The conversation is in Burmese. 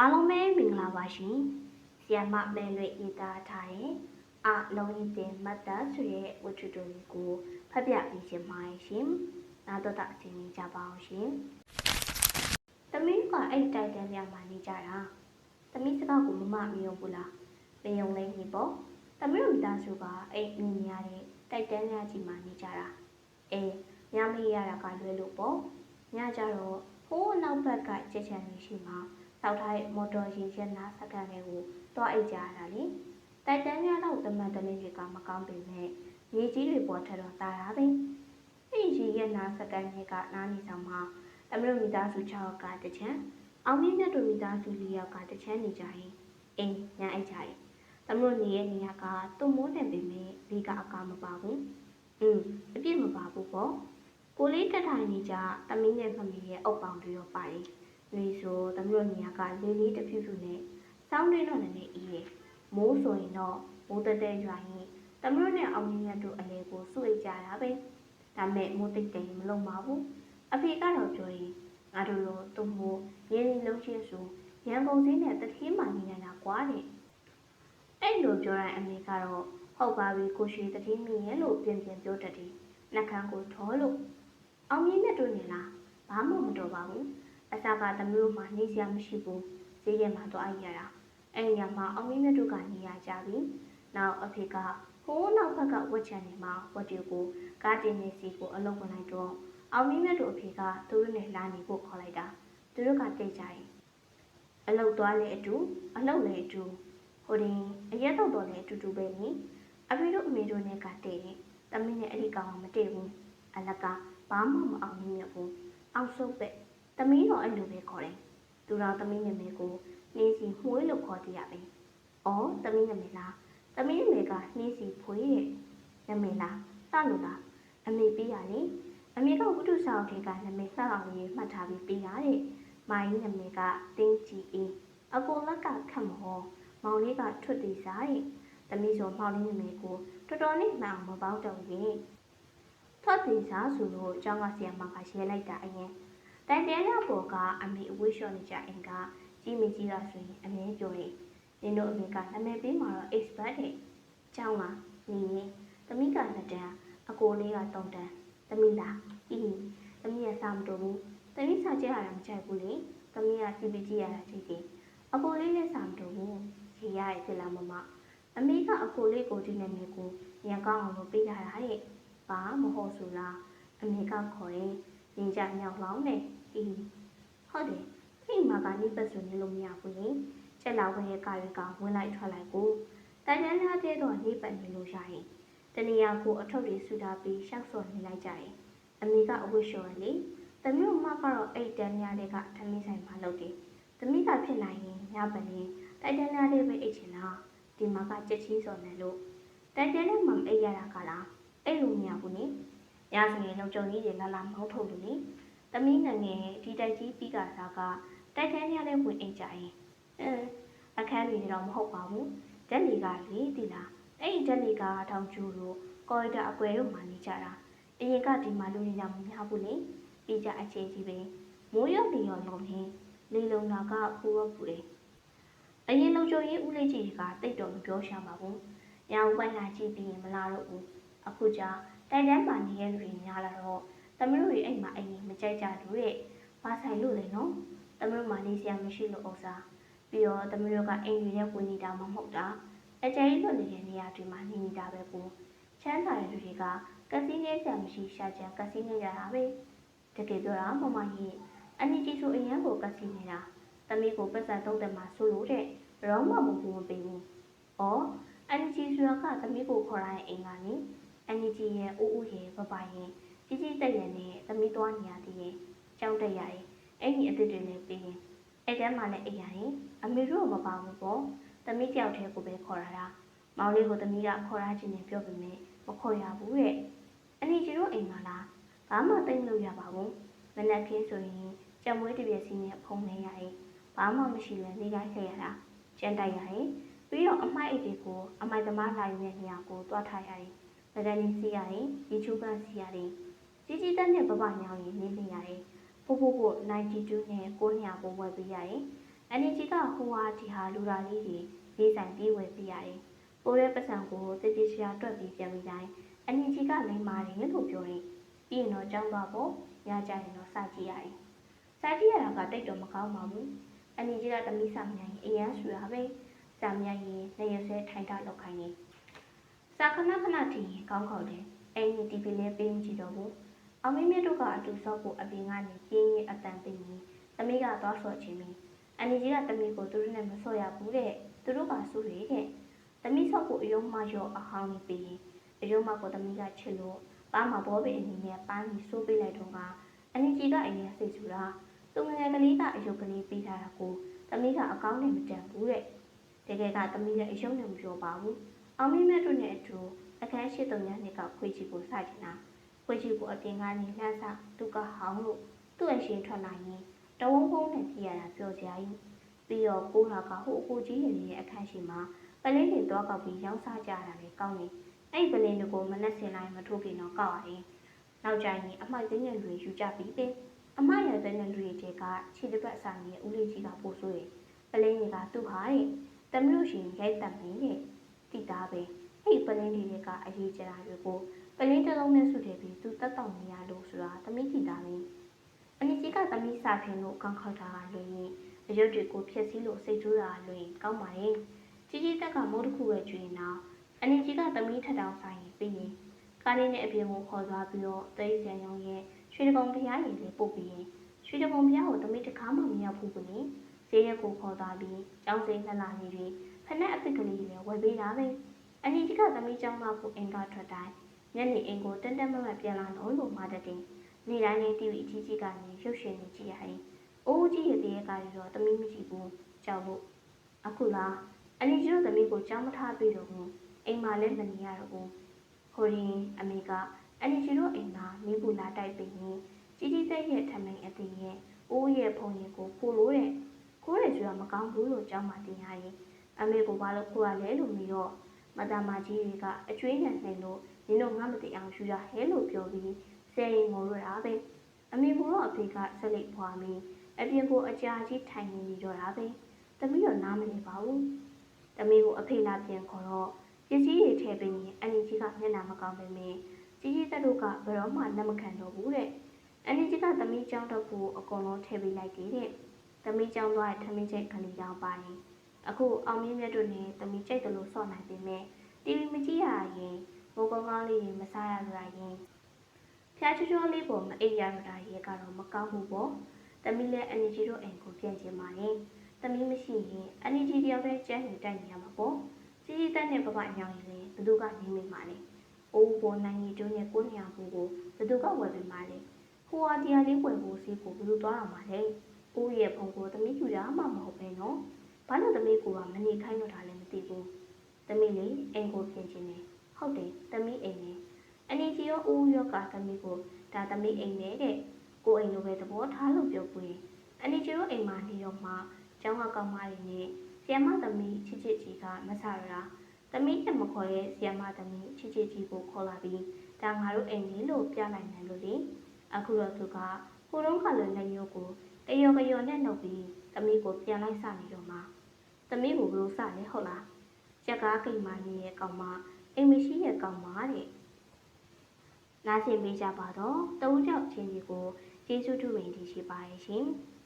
အားလုံးပဲမင်္ဂလာပါရှင်။ဆီယမလဲလွေရေးသားထားတဲ့အလုံးရင်းတင်မတ်တာဆိုရဲ့ဝတ္ထုတူလေးကိုဖတ်ပြပေးခြင်းပါရှင်။နာတော့တာအချိန်ကြီးကြပါအောင်ရှင်။သမီးကအဲ့တိုက်တန်းပြမှာနေကြတာ။သမီးစကားကိုမမမယုံဘူးလား။မယုံလဲနေပေါ့။သမီးတို့မိသားစုကအဲ့မြင်ရတဲ့တိုက်တန်းပြကြီးမှာနေကြတာ။အေးညမေးရတာကလွယ်လို့ပေါ့။ညကြတော့ဟိုးနောက်ဘက်ကကြက်ချန်လေးရှိမှာ တောက်ထားတဲ့မော်တော်ယာဉ်ချက်နာစကန်တွေကိုတွားအိတ်ကြရတာလေတိုက်တန်းများတော့တမန်တလင်းတွေကမကောင်းပေမဲ့ရေကြီးတွေပေါ်ထတော့တာတာပဲအဲ့ဒီရေရဲ့နာစကန်တွေကနားနေဆောင်မှာအမလို့မိသားစု6ယောက်ကတချမ်းအောင်မြင့်မြတ်တို့မိသားစု4ယောက်ကတချမ်းနေကြရင်အိမ်ညာအိတ်ကြရင်တမလို့နေရဲ့နေရာကတုံမိုးနေပေမဲ့ဒီကအကာမပါဘူးอืมအပြည့်မပါဘူးပေါ့ကိုလေးတက်ထိုင်နေကြတမင်းနဲ့ဖမီရဲ့အုပ်ပေါင်းတွေရောပါတယ် နေဆိုသမီးတို့ညီကလေးလေးတစ်ဖြူဖြူနဲ့စောင်းတွင်းတော့လည်းအေးတယ်မိုးဆိုရင်တော့မိုးတက်တက်ရွာရင်သမီးတို့နဲ့အောင်မြင်ရတို့အလဲကိုစုအိတ်ကြတာပဲဒါမဲ့မိုးတိတ်တိတ်မလုံပါဘူးအဖေကတော့ပြောရင်ငါတို့လိုသူ့မိုးရင်းနှီးလုံးချင်းဆိုရန်ကုန်စင်းနဲ့တတိမှနေနေတာကွာတဲ့အဲ့လိုပြောတဲ့အမေကတော့ဟုတ်ပါပြီကိုရှိတတိမိရဲ့လို့ပြင်ပြင်ပြောတတ်တယ်နှက်ခမ်းကိုထောလို့အောင်မြင်တဲ့တို့နေလားဘာမှမတော်ပါဘူး အစကသမီးတို့မှနေစရာမရှိဘူးဈေးရဲမှာတော့အိုက်ရတာအဲ့ဒီညမှာအောင်မင်းမြတ်တို့ကနေရကြပြီနောက်အဖေကဟိုးနောက်ဘက်ကဝက်ချန်နေမှာဝက်တူကိုကားတင်နေစီကိုအလုံးဝင်လိုက်တော့အောင်မင်းမြတ်တို့အဖေကသူတို့နဲ့လာနေဖို့ခေါ်လိုက်တာသူတို့ကတိတ်ကြရင်အလုတ်သွားလေအတူအလုတ်လေအတူဟိုတင်အရက်တော့တော့လေအတူတူပဲနိအဖေတို့အမေတို့နဲ့ကတည့်တယ်တမင်းနဲ့အဲ့ဒီကောင်ကမတည့်ဘူးအလကဘာမှမအောင်မြင်ဘူးအောက်ဆုပ်ပဲ။ သမီးတော့အဲ့လိုပဲခေါ်တယ်။သူတော်သမီးနာမည်ကိုနှင်းစီမှွေးလို့ခေါ်တရပဲ။အော်သမီးနာမည်လား။သမီးနာမည်ကနှင်းစီဖွေးရဲ့နာမည်လား။တလို့လား။အမေပြီးရလေ။အမေကဝတ္ထုဆောင်ထေကနာမည်စအောင်ရေးမှတ်ထားပြီးပြီးရတဲ့။မိုင်းနာမည်ကတင်းကြည်အေး။အကိုလက်ကခတ်မဟော။မောင်လေးကထွတ်တီစားရဲ့။သမီးဆိုမောင်လေးနာမည်ကိုတော်တော်လေးမှန်အောင်မပေါက်တော့ဘူး။ထွတ်တီစားဆိုလို့အเจ้าကဆီယမကရေးလိုက်တာအရင်။ တန်တဲရပေါ်ကအမေအဝေးလျှော့နေကြအင်ကကြီးမကြီးတာဆိုရင်အမေပြောရင်နင်တို့အမေကနာမည်ပေးမှာတော့ expert တဲ့။ကျောင်းကနေရင်သမီးကနှစ်တန်းအကိုလေးကသုံးတန်းသမီးလားအင်းသမီးကစာမတော်ဘူးသမီးစာကြည့်ရတာမကြိုက်ဘူးလေသမီးက CPG ရတာကြည့်တယ်အကိုလေးလည်းစာမတော်ဘူးရေရရဲ့ဖြစ်လာမမအမေကအကိုလေးကိုဒီနာမည်ကိုညံကောင်းအောင်လို့ပေးထားတာတဲ့ဘာမဟုတ်ဆိုလားအမေကခေါ်ရင်ညင်ကြမြောက်လောင်းနဲ့ အေးဟုတ်တယ်ဖိမာကနိပတ်ဆိုနေလို့မရဘူးလေချက်လာဝင်ရဲ့ကာရီကဝင်လိုက်ထွက်လိုက်ကိုတန်တန်းသားတဲ့တော့နေပတ်နေလို့ရရင်တနေရာကိုအထုပ်တွေဆူထားပြီးရှောက်စော်နေလိုက်ကြရင်အမေကအဝတ်လျှော်ရလေသမီးတို့မကတော့အဲ့တန်းများတွေကထမင်းဆိုင်မှာလုပ်တယ်သမီးကဖြစ်နိုင်ရင်ညပနေတိုက်တန်းများလေးပဲအိတ်ချင်တာဒီမှာကကြက်ချင်းစော်နေလို့တိုက်တန်းနဲ့မှအိတ်ရတာကလားအဲ့လိုမရဘူးနိညဆိုရင်လုံချုံကြီးတွေလာလာမောင်းထုတ်လို့နိ။ သမီးငယ်ငယ်ဒီတိုက်ကြီးပြီးကစားကတိုက်ခန်းရတဲ့ဝင်အိတ်ကြရင်အင်းအခန်းကြီးတော့မဟုတ်ပါဘူး။ဓာတ်လီကလေဒီလားအဲ့ဒီဓာတ်လီကထောင်ကျူတို့ကော်ရီတာအကွယ်တို့မှနေကြတာ။အရင်ကဒီမှာလူနေကြမများဘူးလေ။ပြီးကြအခြေကြီးပဲ။မိုးရုပ်တွေရောလုံးနေလေလုံတာကပူရောပူတယ်။အရင်လုံချုံရေးဦးလေးကြီးကတိတ်တော်မပြောရှာပါဘူး။ရောင်ပိုင်လာကြည့်ပြီးရင်မလာတော့ဘူး။အခုကျတိုက်တန်းမှနေရတဲ့လူတွေများလာတော့သမီးတို့တွေအိမ်မှာအိမ် မကြိုက်ကြလို့တဲ့ဘာဆိုင်လို့လဲနော်သမီးတို့မှနေစရာမရှိလို့ဥစ္စာပြီးတော့သမီးတို့ကအိမ်တွေနဲ့ဝင်နေတာမှမဟုတ်တာအကျဉ်းလွတ်နေတဲ့နေရာတွေမှာနေနေတာပဲကိုချမ်းသာတဲ့လူတွေကကစီးနေစရာမရှိရှာကြံကစီးနေကြတာပဲတကယ်ပြောတာမမကြီးအန်တီဆိုအရန်ကိုကစီးနေတာသမီးကိုပတ်စံသုံးတယ်မှာဆိုလို့တဲ့ရောမှမပူမပေးဘူးဩအန်တီဆိုတာကသမီးကိုခေါ်ရတဲ့အိမ်ကနေအန်တီရဲ့အိုးအိုးရဲ့ပပရဲ့ ကြီးကြီးတက်ရနဲ့သမီးသွားနေရသေးရဲ့ကြောင်းတက်ရရဲ့အဲ့ဒီအစ်စ်တွေနဲ့ပြီးရင်အဲ့တန်းမှလည်းအိပ်ရရင်အမေတို့မပါဘူးပေါ့သမီးကြောက်တဲ့ကိုပဲခေါ်ရတာမောင်လေးကိုသမီးကခေါ်ရခြင်းနဲ့ပြောပေမဲ့မခေါ်ရဘူးတဲ့အန်ဒီကျတို့အိမ်မှာလားဘာမှသိမလို့ရပါဘူးမနက်ခင်းဆိုရင်ကြံမွေးတပြည့်စီနဲ့ဖုံနေရရင်ဘာမှမရှိလဲနေကြခဲ့ရတာကျန်တိုက်ရရင်ပြီးတော့အမိုက်အိတ်တွေကိုအမိုက်သမားလာယူတဲ့နေရာကိုတွားထားရရင်ဗဒန်လေးစီးရရင်ရေချိုးပန်းစီးရရင် ကြီးကြီးတက်နဲ့ပပညောင်းရင်နေနေရတယ်။ပို့ပို့ပို့92နဲ့900ပို့ဝယ်ပေးရတယ်။အန်နီဂျီကဟိုဟာဒီဟာလူရာလေးတွေလေးဆိုင်ပြေးဝယ်ပြရတယ်။ပိုးတဲ့ပတ်စံကိုတတိချရာတွက်ပြီးပြန်ပြီးတိုင်းအန်နီဂျီကလိမ့်မာတယ်လို့ပြောရင်ပြီးရင်တော့ကြောင်းသွားဖို့ညကြရင်တော့စကြည့်ရတယ်။စကြည့်ရတာကတိတ်တော့မကောင်းပါဘူး။အန်နီဂျီကတမိစာမြိုင်အရန်ဆူတာပဲ။စာမြိုင်ရင်နေရဆဲထိုင်တာလောက်ခိုင်းနေ။စာခဏခဏထင်ရင်ကောင်းခေါ်တယ်။အင်းဒီတီဗီလေးပေးမကြည့်တော့ဘူး။ အောင်မင်းမြတ်တို့ကအတူဆော့ဖို့အပြင်ကနေပြင်းရင်အတန်သိနေ။သမီးကသွားဆော့ချင်းပြီးအန်နီကြီးကသမီးကိုသူတို့နဲ့မဆော့ရဘူးတဲ့သူတို့ကဆူရတဲ့သမီးဆော့ဖို့အယုံမရော့အဟောင်းနေပြီးရင်အယုံမကိုသမီးကချစ်လို့ပါမဘောပင်အနေနဲ့ပန်းပြီးဆိုးပေးလိုက်တော့ကအန်နီကြီးကအရင်စိတ်ဆူတာသူငယ်ငယ်ကလေးကအယုတ်ကလေးပေးထားတာကိုသမီးကအကောင်းနဲ့မတန်ဘူးတဲ့တကယ်ကသမီးလည်းအယုံနဲ့မပြောပါဘူးအောင်မင်းမြတ်တို့နဲ့အတူအခန်းရှိတုံညာနှစ်ကခွေချီကိုစတင်တာ ခွေချီကိုအပြင်ကနေလှမ်းစသူကဟောင်းလို့သူ့အရှင်ထွက်လာရင်တဝုံဖုံးနဲ့ပြရတာပြောစရာကြီးပြီးတော့ကိုလာကဟိုအကိုကြီးရရဲ့အခန်းရှိမှာပလင်းတွေတော့ကောက်ပြီးရောင်းစားကြတာလေကောင်းနေအဲ့ဒီပလင်းတွေကိုမနဲ့ဆင်လိုက်မထိုးခင်တော့ကောက်ရတယ်နောက်ကြရင်အမိုက်သိန်းတဲ့လူတွေယူကြပြီးပဲအမိုက်ရတဲ့လူတွေတဲကခြေတစ်ပတ်ဆိုင်ရဲ့ဦးလေးကြီးကပို့ဆိုးရပလင်းတွေကသူ့ဟာတဲ့တမျိုးရှင်ရိုက်တတ်မင်းတဲ့တိတာပဲအဲ့ဒီပလင်းတွေကအရေးကြတာတွေကို ပလင်းတစ်လုံးနဲ့ဆုထည့်ပြီးသူတက်တောက်နေရလို့ဆိုတာတမိတိတာပဲအနိကြီးကသမီးစာဖင်လို့ကောင်းခောက်တာကလွင်ရင်အရုပ်တွေကိုဖျက်ဆီးလို့စိတ်ဆိုးတာလွင်ကောင်းပါရဲ့ကြီးကြီးတက်ကမိုးတစ်ခုပဲကျွေးနေအနိကြီးကသမီးထက်တောင်ဆိုင်ရင်ပြီးရင်ကားလေးနဲ့အပြင်ကိုခေါ်သွားပြီးတော့တိတ်ဆန်ရုံရဲ့ရွှေတကုံဖျားရည်လေးပို့ပြီးရင်ရွှေတကုံဖျားကိုသမီးတစ်ခါမှမရောက်ဘူးကွနီဈေးရက်ကိုခေါ်သွားပြီးကျောင်းစိမ်းလှလာနေပြီးဖက်နဲ့အပစ်ကလေးတွေဝယ်ပေးတာပဲအနိကြီးကသမီးကျောင်းသားကိုအင်ကာထွက်တိုင်း ညနေအိမ်ကိုတန်တန်မမပြန်လာတော့လို့မှာတဲ့တင်နေတိုင်းလေး TV အကြီးကြီးကနေရုပ်ရှင်နေကြည့်ရတယ်။အိုးကြီးရဲ့တရေကားတွေတော့သမီးမကြည့်ဘူးကြောက်ဖို့အခုလားအနီကျတို့သမီးကိုကြောင်းမထားပြီးတော့ဘူးအိမ်မှာလည်းမနေရတော့ဘူးဟိုရင်အမေကအနီကျတို့အိမ်မှာမိဘူးလာတိုက်ပြီးရင်ကြီးကြီးတဲ့ရဲ့ထမိန်အတင်ရဲ့အိုးရဲ့ဖုန်ရဲ့ကိုခိုးလို့တဲ့ခိုးတယ်ဆိုတာမကောင်းဘူးလို့ကြောင်းမှတင်ရရင်အမေကဘာလို့ခိုးရလဲလို့မေးတော့ မတမကြီးတွေကအကျွေးနဲ့နှိမ်လို့နင်တို့ငါမသိအောင်ယူရဟဲလို့ပြောပြီးဆယ်ရင်ငိုရတာပဲအမေကတော့အဖေကဆက်လက်ဖွာမီအပြင်ကိုအကြာကြီးထိုင်နေနေတော့တာပဲတမီးတော့နားမလည်ပါဘူးတမီးကိုအဖေလာပြန်ခေါ်တော့ပစ္စည်းတွေထည့်ပေးရင်အန်နီကြီးကမျက်နှာမကောင်းပေမယ့်ကြီးကြီးတက်တို့ကဘယ်တော့မှလက်မခံတော့ဘူးတဲ့အန်နီကြီးကတမီးကြောင်းတော့ကိုအကုန်လုံးထည့်ပေးလိုက်တယ်တဲ့တမီးကြောင်းသွားတဲ့ထမင်းချိတ်ခလီတောင်ပါရင် အခုအောင်မြင့်မြတ်တို့နဲ့တမီးကြိတ်တယ်လို့စော့နိုင်ပေမဲ့တီဗီမကြည့်ရရင်မိုးကောင်းကောင်းလေးတွေမစားရကြရင်ဖျားချောချောလေးပေါ်မအိပ်ရတော့တာရေကတော့မကောင်းဘူးပေါ့။တမီးလည်း energy တို့အိမ်ကိုပြန်ချင်ပါရင်တမီးမရှိရင် energy တယောက်တည်းကျန်းနေတိုက်နေရမှာပေါ့။ကြီးကြီးတက်တဲ့ဘဘအညောင်ကြီးလည်းဘသူကနေမိမှာလဲ။အိုးပေါ်နိုင်ကြီးကျိုးနဲ့ကိုနေရဘူးကိုဘသူကဝယ်ပေးမှာလဲ။ဟိုဟာတရားလေးဝယ်ဖို့စီးကိုဘသူသွားအောင်ပါလဲ။အိုးရဲ့ဖုံကိုတမီးယူရမှာမဟုတ်ပဲနော်။ ဘာလို့တမီးကမနေခိုင်းတော့တာလဲမသိဘူး။တမီးလေးအိမ်ကိုပြင်ချင်တယ်။ဟုတ်တယ်တမီးအိမ်နဲ့အနီကြီးရောဦးရောကသမီးကိုဒါသမီးအိမ်နဲ့တဲ့ကိုအိမ်လိုပဲသဘောထားလို့ပြောပွေအနီကြီးရောအိမ်မှာနေတော့မှကျောင်းကကောင်းမလေးနဲ့ဆီယမသမီးချစ်ချစ်ကြီးကမဆရတာသမီးနဲ့မခေါ်ရဲ့ဆီယမသမီးချစ်ချစ်ကြီးကိုခေါ်လာပြီးဒါငါတို့အိမ်လေးလို့ပြလိုက်နိုင်လို့လေအခုတော့သူကကိုတော့ကလည်းလက်ရုပ်ကိုတယောကယောနဲ့နှုတ်ပြီးသမီးကိုပြန်လိုက်စနေတော့မှ သမီးကိုဘလို့စလဲဟုတ်လားချက်ကားကိမ်မနေရဲ့ကောင်မအိမ်မရှိရဲ့ကောင်မတဲ့နားဆင်ပေးကြပါတော့တဦးကြောက်ချင်းကြီးကိုကျေးဇူးတူဝင်တည်ရှိပါရဲ့ရှင်။